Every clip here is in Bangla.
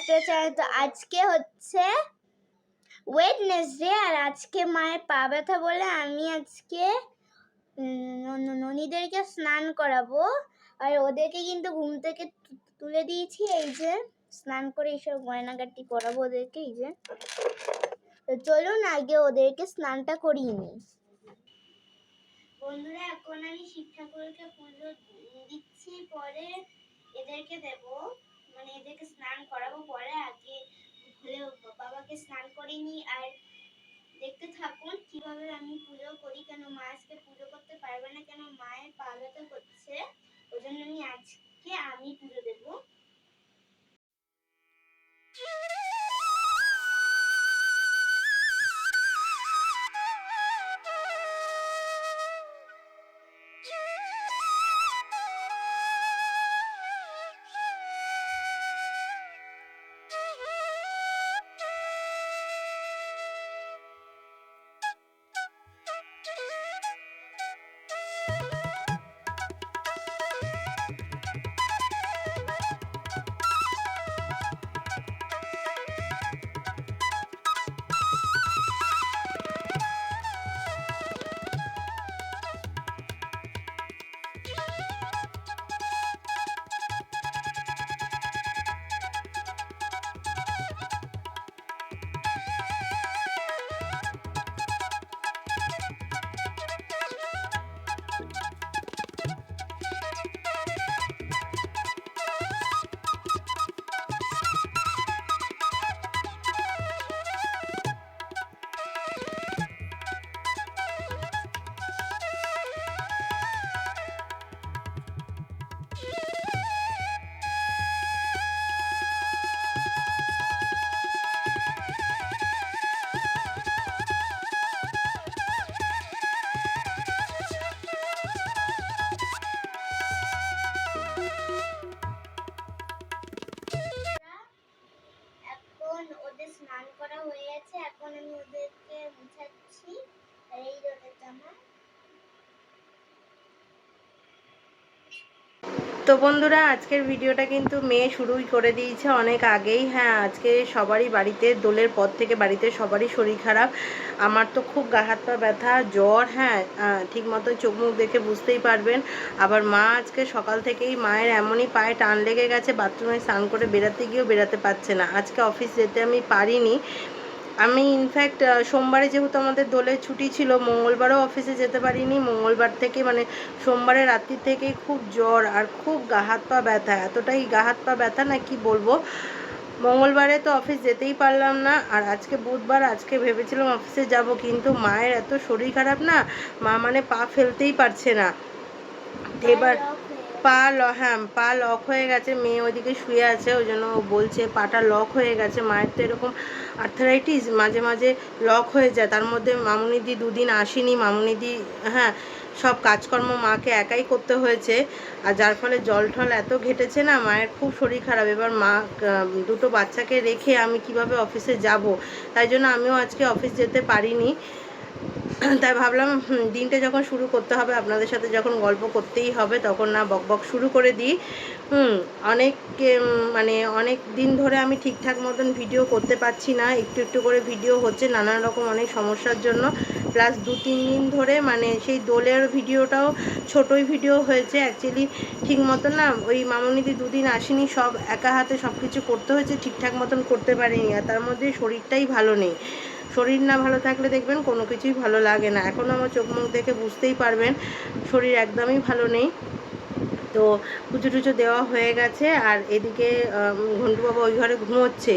ব্যাক টু চ্যানেল তো আজকে হচ্ছে ওয়েডনেসডে আর আজকে মায়ের পা ব্যথা বলে আমি আজকে ননীদেরকে স্নান করাবো। আর ওদেরকে কিন্তু ঘুম থেকে তুলে দিয়েছি, এই যে স্নান করে এইসব গয়নাগাটি করাবো ওদেরকে, এই যে। চলুন, আগে ওদেরকে স্নানটা করিয়ে নিই। বন্ধুরা, এখন আমি ঠাকুরকে পুজো দিচ্ছি, পরে এদেরকে দেব। মানে এদেরকে স্নান করাবো পরে আগে হলেও বাবাকে স্নান করিনি আর দেখতে থাকুন কীভাবে আমি পুজো করি। কেন মা আজকে পুজো করতে পারবে না? কেন মায়ের পা ব্যথা করছে ওই জন্য আমি আজকে আমি পুজো দেবো। তো বন্ধুরা, আজকের ভিডিওটা কিন্তু মেয়ে শুরুই করে দিয়েছে অনেক আগেই। হ্যাঁ আজকে সবারই বাড়িতে, দোলের পর থেকে বাড়িতে সবারই শরীর খারাপ। আমার তো খুব গা হাত পা ব্যথা, জ্বর হ্যাঁ ঠিক মতো চোখ মুখ দেখে বুঝতেই পারবেন। আবার মা আজকে সকাল থেকেই মায়ের এমনই পায়ে টান লেগে গেছে, বাথরুমে স্নান করে বেরাতে গিয়েও বেরাতে পারছে না। আজকে অফিস যেতে আমি পারিনি। আমি ইনফ্যাক্ট সোমবারে যেহেতু আমাদের দোলের ছুটি ছিল মঙ্গলবারও অফিসে যেতে পারিনি। মঙ্গলবার থেকে মানে সোমবারে রাত্রি থেকে খুব জ্বর আর খুব গা হাত পা ব্যথা। এতটাই গা হাত পা ব্যথা না কি বলব? মঙ্গলবারে তো অফিস যেতেই পারলাম না। আর আজকে বুধবার আজকে ভেবেছিলাম অফিসে যাব কিন্তু মায়ের এত শরীর খারাপ না মা মানে পা ফেলতেই পারছে না। এবার পা ল হ্যাঁ পা লক হয়ে গেছে, মেয়ে ওইদিকে শুয়ে আছে, ওই জন্য বলছে পাটা লক হয়ে গেছে। মায়ের তো এরকম আর্থারাইটিস মাঝে মাঝে লক হয়ে যায়। তার মধ্যে মামুনিদি দুদিন আসেনি, মামুনিদি হ্যাঁ সব কাজকর্ম মাকে একাই করতে হয়েছে। আর যার ফলে জল ঠল এত ঘেটেছে না, মায়ের খুব শরীর খারাপ। এবার মা দুটো বাচ্চাকে রেখে আমি কীভাবে অফিসে যাব? তাই জন্য আমিও আজকে অফিস যেতে পারিনি। তাই ভাবলাম দিনটা যখন শুরু করতে হবে, আপনাদের সাথে যখন গল্প করতেই হবে, তখন না বক বক শুরু করে দিই। হুম অনেক মানে অনেক দিন ধরে আমি ঠিকঠাক মতন ভিডিও করতে পারছি না, একটু একটু করে ভিডিও হচ্ছে নানান রকম অনেক সমস্যার জন্য। প্লাস দু তিন দিন ধরে মানে সেই দোলের ভিডিওটাও ছোটোই ভিডিও হয়েছে। অ্যাকচুয়ালি ঠিক মতন না, ওই মামনিদি দুদিন আসেনি, সব একা হাতে সব কিছু করতে হয়েছে, ঠিকঠাক মতন করতে পারিনি, আর তার মধ্যে শরীরটাই ভালো নেই। শরীর না ভালো থাকলে দেখবেন কোনো কিছুই ভালো লাগে না। এখন আমার চোখ মুখ দেখে বুঝতেই পারবেন, শরীর একদমই ভালো নেই। তো পুজো টুজো দেওয়া হয়ে গেছে আর এদিকে ঘন্টু বাবা ওই ঘরে ঘুমোচ্ছে।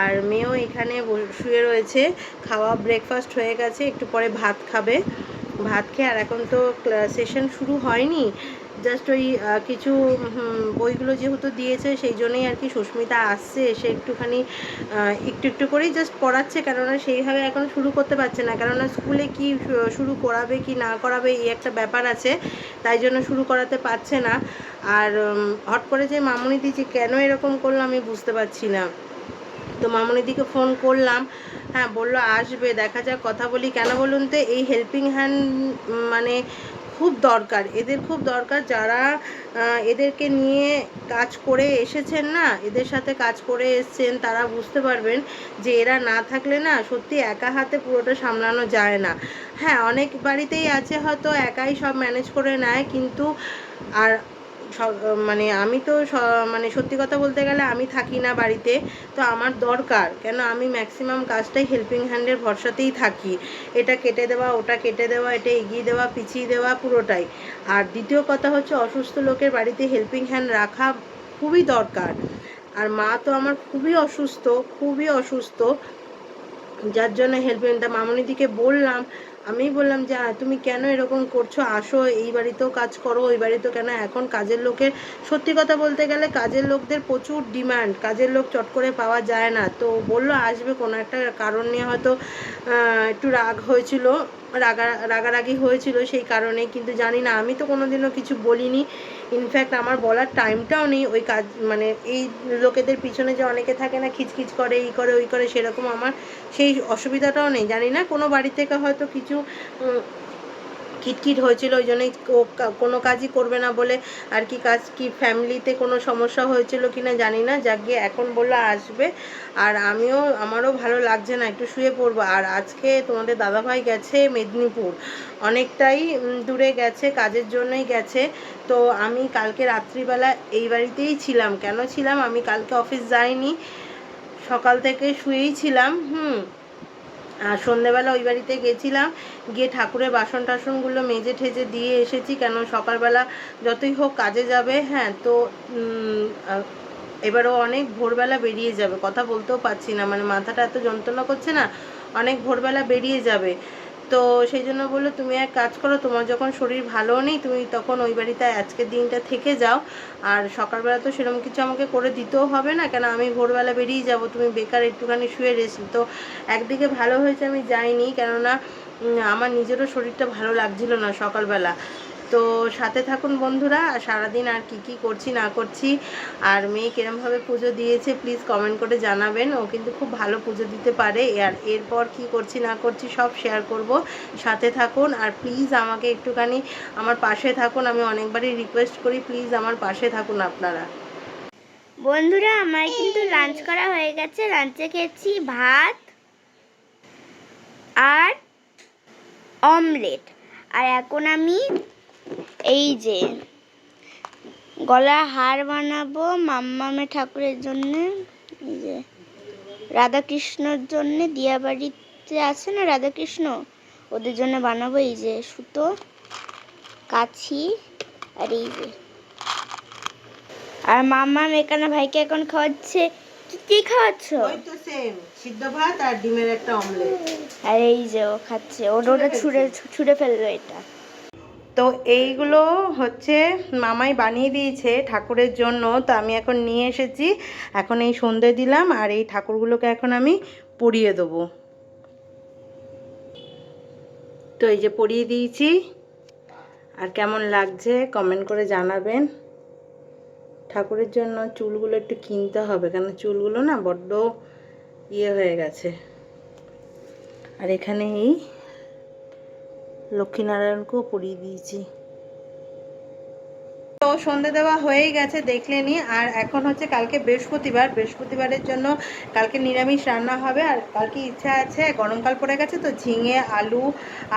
আর মেয়েও এখানে শুয়ে রয়েছে। খাওয়া ব্রেকফাস্ট হয়ে গেছে, একটু পরে ভাত খাবে। ভাত খেয়ে আর এখন তো সেশন শুরু হয়নি। জাস্ট ওই কিছু বইগুলো যেহেতু দিয়েছে, সেই জন্যই আর কি সুস্মিতা আসছে, এসে একটুখানি একটু একটু করেই জাস্ট পড়াচ্ছে, কেননা সেইভাবে এখন শুরু করতে পারছে না। কেননা স্কুলে কি শুরু করাবে কি না করাবে, এই একটা ব্যাপার আছে, তাই জন্য শুরু করাতে পারছে না। আর হট করে যে মামুনি দিচ্ছে কেন এরকম করল আমি বুঝতে পারছি না। তো মামনিদিকে ফোন করলাম হ্যাঁ বলল, আসবে, দেখা যাক, কথা বলি। কেন বলুন তো, এই হেল্পিং হ্যান্ড মানে খুব দরকার। এদের খুব দরকার যারা এদেরকে নিয়ে কাজ করে এসেছেন না, এদের সাথে কাজ করে এসছেন, তারা বুঝতে পারবেন যে এরা না থাকলে না সত্যি একা হাতে পুরোটা সামলানো যায় না। হ্যাঁ অনেক বাড়িতেই আছে হয়তো একাই সব ম্যানেজ করে নেয়, কিন্তু আর মানে আমি তো মানে সত্যি কথা বলতে গেলে আমি থাকি না বাড়িতে, তো আমার দরকার। কেন? আমি ম্যাক্সিমাম কাজটাই হেল্পিং হ্যান্ডের ভরসাতেই থাকি। এটা কেটে দেওয়া, ওটা কেটে দেওয়া, এটা এগিয়ে দেওয়া, পিছিয়ে দেওয়া, পুরোটাই। আর দ্বিতীয় কথা হচ্ছে অসুস্থ লোকের বাড়িতে হেল্পিং হ্যান্ড রাখা খুবই দরকার। আর মা তো আমার খুবই অসুস্থ খুবই অসুস্থ। যার জন্য হেল্পিং তা মামনিদিকে বললাম আমি বললাম যে তুমি কেন এরকম করছ? আসো, এই বাড়িতেও কাজ করো, ওই বাড়িতেও কেন? এখন কাজের লোকের সত্যি কথা বলতে গেলে কাজের লোকদের প্রচুর ডিমান্ড। কাজের লোক চট করে পাওয়া যায় না। তো বলল, আসবে কোনো একটা কারণ নিয়ে হয়তো একটু রাগ হয়েছিল। রাগা, রাগারাগি হয়েছিল সেই কারণে, কিন্তু জানি না, আমি তো কোনোদিনও কিছু বলিনি। ইনফ্যাক্ট আমার বলার টাইমটাও নেই, ওই কাজ মানে এই লোকেদের পিছনে যে অনেকে থাকে না, খিচখিচ করে এই করে, ওই করে, সেরকম আমার সেই অসুবিধাটাও নেই। জানি না, কোনো বাড়ি থেকে হয়তো কিছু খিটখিট হয়েছিল, ওই জন্যই কোনো কাজই করবে না বলে আর কি কাজ, কি ফ্যামিলিতে কোনো সমস্যা হয়েছিল কি না জানি না। যাক গিয়ে এখন বলল আসবে, আর আমিও, আমারও ভালো লাগছে না, একটু শুয়ে পড়ব। আর আজকে তোমাদের দাদাভাই গেছে মেদিনীপুর। অনেকটাই দূরে গেছে, কাজের জন্যই গেছে। তো আমি কালকে রাত্রিবেলা এই বাড়িতেই ছিলাম। কেন ছিলাম? আমি কালকে অফিস যাইনি। সকাল থেকে শুয়েই ছিলাম, হুম। আর সন্ধেবেলা ওই বাড়িতে গেছিলাম। গিয়ে ঠাকুরের বাসন টাসনগুলো মেজে ঠেজে দিয়ে এসেছি, কেন সকালবেলা যতই হোক কাজে যাবে হ্যাঁ তো এবারও অনেক ভোরবেলা বেরিয়ে যাবে। কথা বলতেও পারছি না মানে মাথাটা এত যন্ত্রণা করছে না, অনেক ভোরবেলা বেরিয়ে যাবে। তো সেই জন্য বলল, তুমি এক কাজ করো, তোমার যখন শরীর ভালো নেই, তুমি তখন ওই বাড়িতে আজকের দিনটা থেকে যাও। আর সকালবেলা তো সেরকম কিছু আমাকে করে দিতেও হবে না, কেন আমি ভোরবেলা বেরিয়ে যাব, তুমি বেকার একটুখানি শুয়ে রেস্ট তো একদিকে ভালো হয়েছে আমি যাইনি, কেননা আমার নিজেরও শরীরটা ভালো লাগছিল না সকালবেলা। তো সাথে থাকুন বন্ধুরা, আর সারাদিন আর কি কি করছি না করছি, আর মেয়ে কিরমভাবে পুজো দিয়েছে প্লিজ কমেন্ট করে জানাবেন। ও কিন্তু খুব ভালো পুজো দিতে পারে, আর এরপর কি করছি না করছি সব শেয়ার করব। সাথে থাকুন, আর প্লিজ আমাকে একটুখানি আমার পাশে থাকুন, আমি অনেকবারই রিকোয়েস্ট করি প্লিজ আমার পাশে থাকুন আপনারা। বন্ধুরা আমার কিন্তু লাঞ্চ করা হয়ে গেছে। লাঞ্চে খেয়েছি ভাত আর অমলেট আর এখন আমি এই যে গলা হার বানাবো মাম্মামে ঠাকুরের জন্য এই যে রাধাকৃষ্ণর জন্য দিয়াবাড়িতে আছে না রাধাকৃষ্ণ? ওদের জন্য বানাবো এই যে সুতো কাছি আর এই যে। আর মাম্মা এখানে ভাইকে এখন খাওয়াচ্ছে। কি খাওয়াচ্ছ? ওই তো সেম সিদ্ধ ভাত আর ডিমের একটা অমলেট আর এই যে ও খাচ্ছে। ওটা ছুঁড়ে ছুঁড়ে ফেলল এটা। তো এইগুলো হচ্ছে মামাই বানিয়ে দিয়েছে ঠাকুরের জন্য। তো আমি এখন নিয়ে এসেছি। এখন এই সন্ধে দিলাম আর এই ঠাকুরগুলোকে এখন আমি পরিয়ে দেবো। তো এই যে পরিয়ে দিয়েছি। আর কেমন লাগছে কমেন্ট করে জানাবেন। ঠাকুরের জন্য চুলগুলো একটু কিনতে হবে, কেন চুলগুলো না বড্ড ইয়ে হয়ে গেছে। আর এখানে এই লক্ষ্মীনারায়ণকেও পরিয়ে দিয়েছি। সন্ধে দেওয়া হয়েই গেছে, দেখলেনি। আর এখন হচ্ছে কালকে বৃহস্পতিবার। বৃহস্পতিবারের জন্য কালকে নিরামিষ রান্না হবে। আর কালকে ইচ্ছা আছে, গরমকাল পড়ে গেছে তো ঝিঙে, আলু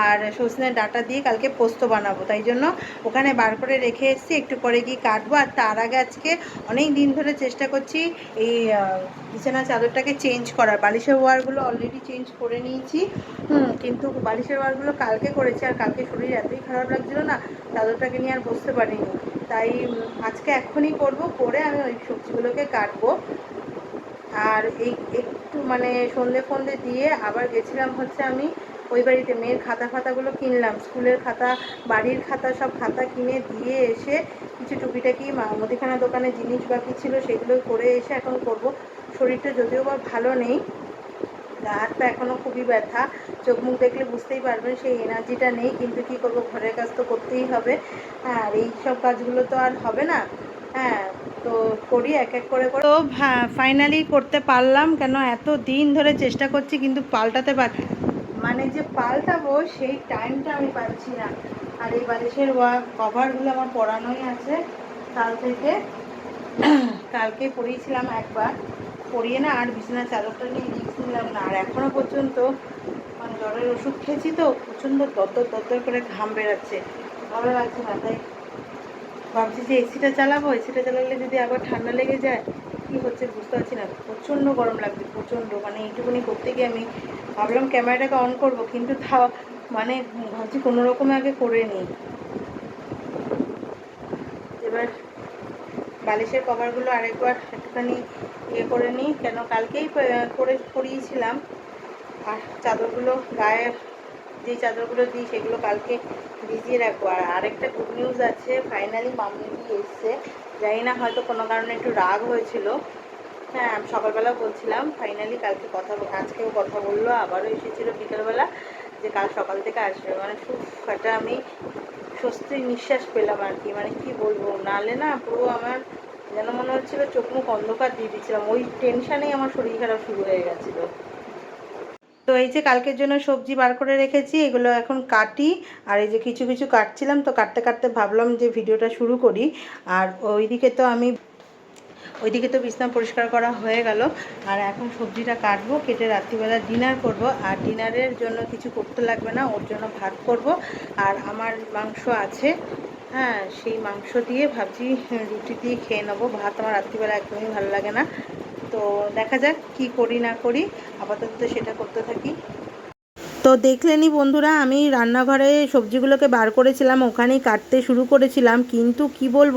আর সজনে ডাটা দিয়ে কালকে পোস্ত বানাবো। তাই জন্য ওখানে বার করে রেখে এসেছি, একটু পরে গিয়ে কাটবো। আর তার আগে আজকে অনেক দিন ধরে চেষ্টা করছি এই বিছানা চাদরটাকে চেঞ্জ করার। বালিশের ওয়ারগুলো অলরেডি চেঞ্জ করে নিয়েছি। হুম, কিন্তু বালিশের ওয়ারগুলো কালকে করেছি। আর কালকে শরীর এতই খারাপ লাগছিল না, চাদরটাকে নিয়ে আর বসতে পারিনি। তাই আজকে এখনই করব, করে আমি ওই সবজিগুলোকে কাটবো। আর এই একটু মানে সন্ধে ফন্দে দিয়ে আবার গেছিলাম হচ্ছে আমি ওই বাড়িতে মেয়ের খাতা খাতাগুলো কিনলাম। স্কুলের খাতা, বাড়ির খাতা, সব খাতা কিনে দিয়ে এসে কিছু টুকিটাকি মা- মুদিখানা দোকানে জিনিস বাকি ছিল সেগুলো করে এসে এখন করব। শরীরটা যদিও বা ভালো নেই গা হাত পা এখনও খুবই ব্যথা। চোখ মুখ দেখলে বুঝতেই পারবেন সেই এনার্জিটা নেই কিন্তু কি করব ঘরের কাজ তো করতেই হবে। হ্যাঁ আর এই সব কাজগুলো তো আর হবে না। হ্যাঁ তো করি এক এক করে করে। তো ফাইনালি করতে পারলাম কেন? এত দিন ধরে চেষ্টা করছি কিন্তু পাল্টাতে পার মানে যে পাল্টাবো সেই টাইমটা আমি পাচ্ছি না। আর এই বালিশের কভারগুলো আমার পরানোই আছে। কাল থেকে কালকে পরিয়েছিলাম একবার। পরিয়ে না আর বিছানার চাদরটা নিয়ে রিক্স না। আর এখনও পর্যন্ত মানে জ্বরের ওষুধ খেয়েছি তো, প্রচণ্ড দরদর দরদর করে ঘাম বেরাচ্ছে ভালো লাগছে না, তাই ভাবছি যে এসিটা চালাবো। এসিটা চালালে যদি আবার ঠান্ডা লেগে যায়, কি হচ্ছে বুঝতে পারছি না। প্রচণ্ড গরম লাগছে, প্রচণ্ড। মানে এইটুকুনি করতে গিয়ে আমি ভাবলাম ক্যামেরাটাকে অন করব, কিন্তু তাও মানে ভাবছি কোনো রকমে আগে করে নিই। এবার বালিশের কভারগুলো আরেকবার একটুখানি ইয়ে করে নিই, কেন কালকেই করে পরিয়েছিলাম। আর চাদরগুলো গায়ের যে চাদরগুলো দিই, সেগুলো কালকে ভিজিয়ে রাখব। আর আরেকটা গুড নিউজ আছে ফাইনালি মামনি এসছে। জানি না, হয়তো কোনো কারণে একটু রাগ হয়েছিল। হ্যাঁ আমি সকালবেলা বলছিলাম ফাইনালি কালকে কথা আজকেও কথা বলল, আবারও এসেছিল বিকেলবেলা যে কাল সকাল থেকে আসবে। মানে একটা আমি স্বস্তির নিঃশ্বাস পেলাম আর কি। মানে কি বলব, নালে না পুরো আমার যেন মনে হচ্ছিল চোখ মুখ অন্ধকার দিয়ে দিচ্ছিলাম ওই টেনশানেই আমার শরীর খারাপ শুরু হয়ে গেছিল। তো এই যে কালকের জন্য সবজি বার করে রেখেছি, এগুলো এখন কাটি। আর এই যে কিছু কিছু কাটছিলাম, তো কাটতে কাটতে ভাবলাম যে ভিডিওটা শুরু করি। আর ওইদিকে তো আমি, ওইদিকে তো বিছনা পরিষ্কার করা হয়ে গেল। আর এখন সবজিটা কাটবো, কেটে রাত্রিবেলা ডিনার করব। আর ডিনারের জন্য কিছু করতে লাগবে না, ওর জন্য ভাত করব। আর আমার মাংস আছে। হ্যাঁ সেই মাংস দিয়ে ভাবছি রুটি দিয়ে খেয়ে নেব। ভাত আমার রাত্রিবেলা একদমই ভালো লাগে না। তো দেখা যাক কি করি, না করি। আপাতত সেটা করতে থাকি। তো দেখলেনি বন্ধুরা, আমি রান্নাঘরে সবজিগুলোকে বার করেছিলাম, ওখানেই কাটতে শুরু করেছিলাম, কিন্তু কি বলব,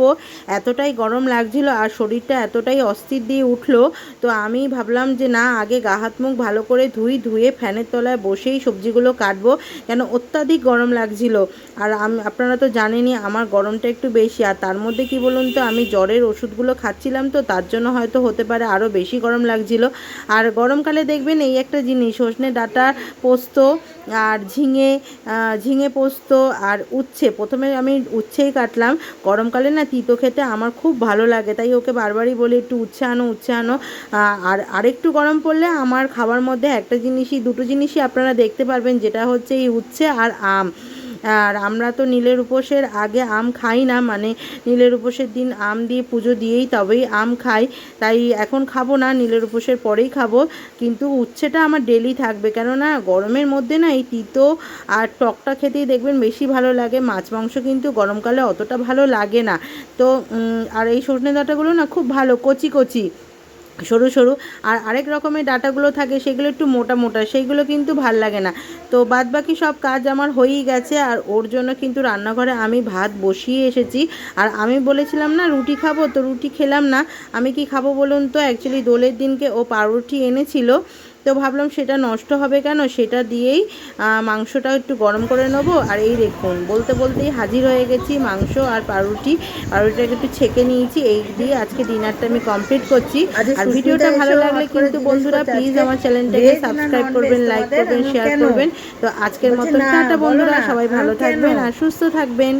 এতটাই গরম লাগছিল আর শরীরটা এতটাই অস্থির দিয়ে উঠল, তো আমি ভাবলাম যে না, আগে গা হাত মুখ ভালো করে ধুই, ধুয়ে ফ্যানের তলায় বসেই সবজিগুলো কাটবো, কেন অত্যাধিক গরম লাগছিল। আর আমি, আপনারা তো জানেনই আমার গরমটা একটু বেশি, আর তার মধ্যে কি বলুন তো, আমি জ্বরের ওষুধগুলো খাচ্ছিলাম তো, তার জন্য হয়তো হতে পারে আরও বেশি গরম লাগছিল। আর গরমকালে দেখবেন এই একটা জিনিস সজনে ডাঁটা পোস্ত আর ঝিঙে ঝিঙে পোস্ত আর উচ্ছে। প্রথমে আমি উচ্ছেই কাটলাম। গরমকালে না তিতো খেতে আমার খুব ভালো লাগে, তাই ওকে বারবারই বলি, একটু উচ্ছে আনো উচ্ছে আনো। আর আরেকটু গরম পড়লে আমার খাবার মধ্যে একটা জিনিসই, দুটো জিনিসই আপনারা দেখতে পারবেন, যেটা হচ্ছে এই উচ্ছে আর আম। আর আমরা তো নীলের উপোসের আগে আম খাই না মানে নীলের উপোসের দিন আম দিয়ে পুজো দিয়েই তবেই আম খাই। তাই এখন খাব না, নীলের উপোসের পরেই খাব। কিন্তু উচ্ছেটা আমার ডেলি থাকবে। কেননা গরমের মধ্যে না এই তিতো আর টকটা খেতেই দেখবেন বেশি ভালো লাগে। মাছ মাংস কিন্তু গরমকালে অতটা ভালো লাগে না। তো আর এই সজনে ডাঁটাগুলো না খুব ভালো, কচি কচি। সরু সরু। আর আরেক রকমের ডাটাগুলো থাকে, সেগুলো একটু মোটা মোটা। সেইগুলো কিন্তু ভালো লাগে না। তো বাদ বাকি সব কাজ আমার হয়েই গেছে, আর ওর জন্য কিন্তু রান্নাঘরে আমি ভাত বসিয়ে এসেছি। আর আমি বলেছিলাম না, রুটি খাব, তো রুটি খেলাম না। আমি কি খাব বলুন তো? অ্যাকচুয়ালি দোলের দিনকে ও পাউরুটি এনেছিল। তো ভাবলাম সেটা নষ্ট হবে কেন? সেটা দিয়েই মাংসটা একটু গরম করে নেব। আর এই দেখুন বলতে বলতেই হাজির হয়ে গেছি মাংস আর পাউরুটি। পাউরুটিটাকে একটু ছেঁকে নিয়েছি এই দিয়ে আজকে ডিনারটা আমি কমপ্লিট করছি। আর ভিডিওটা ভালো লাগলে কিন্তু বন্ধুরা প্লিজ আমার চ্যানেলটাকে সাবস্ক্রাইব করবেন লাইক করবেন শেয়ার করবেন। তো আজকের মতো টাটা বন্ধুরা সবাই ভালো থাকবেন আর সুস্থ থাকবেন।